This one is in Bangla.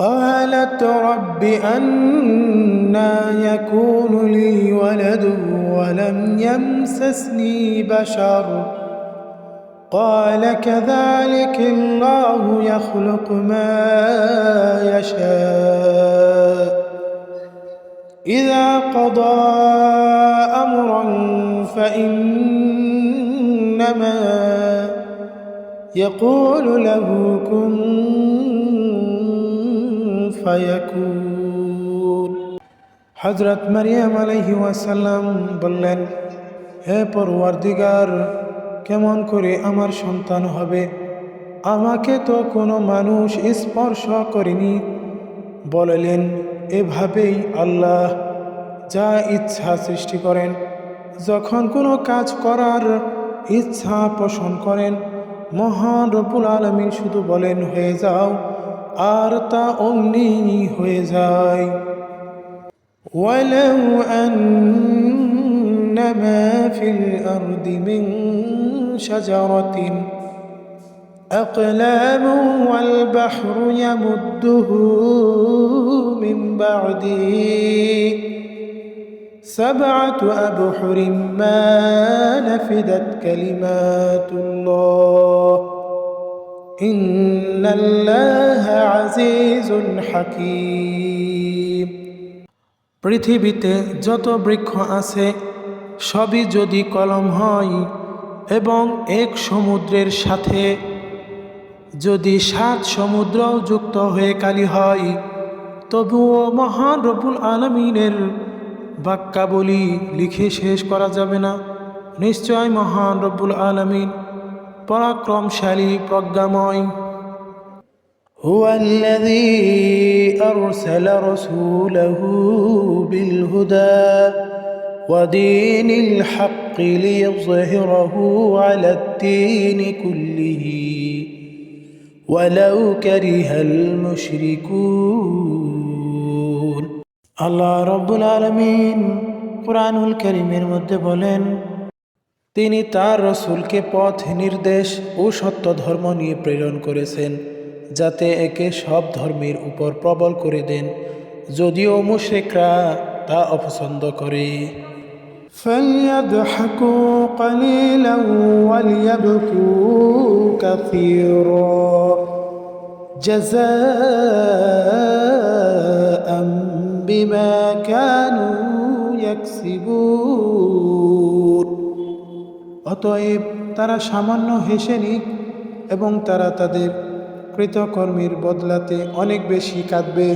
قالت رب أنا يكون لي ولد ولم يمسسني بشر. قال كذلك الله يخلق ما يشاء. إذا قضى أمرا فإنما يقول له كن ফায়াকুন। হজরত মারিয়াম আলহি ওয়াসাল্লাম বললেন, হে পরওয়ারদিগার, কেমন করে আমার সন্তান হবে? আমাকে তো কোনো মানুষ স্পর্শ করেনি। বললেন, এভাবেই আল্লাহ যা ইচ্ছা সৃষ্টি করেন। যখন কোনো কাজ করার ইচ্ছা পোষণ করেন, মহান রবুল আলমী শুধু বলেন, হয়ে যাও। আর তা অমনি হয়ে যায় ولو أن ما في الأرض من شجرة أقلام والبحر يمده من بعده سبعة أبحر ما نفدت كلمات الله إن الله عزيز حكيم পৃথিবীতে যত বৃক্ষ আছে সবই যদি কলম হয় এবং এক সমুদ্রের সাথে যদি সাত সমুদ্রও যুক্ত হয়ে কালি হয় তবুও মহান রবুল আলমিনের বাক্যাবলী লিখে শেষ করা যাবে না নিশ্চয় মহান রব্বুল আলমিন পরাক্রমশালী প্রজ্ঞাময় هو الذي أرسل رسوله بالهدى ودين الحق ليظهره على الدين كله ولو كره المشركون আল্লাহ রব্বুল আলমিন কোরআনুল করিমের মধ্যে বলেন তিনি তার রসুলকে পথ নির্দেশ ও সত্য ধর্ম নিয়ে প্রেরণ করেছেন যাতে একে সব ধর্মের উপর প্রবল করে দেন যদিও মুশেকরা তা অপছন্দ করে فليضحكوا قليلا وليبكوا كثيرا جزاء بما كانوا يكسبون অতএব তারা সামান্য হেসে নিক এবং তারা তাদের কৃতকর্মের বদলাতে অনেক বেশি কাঁদবে।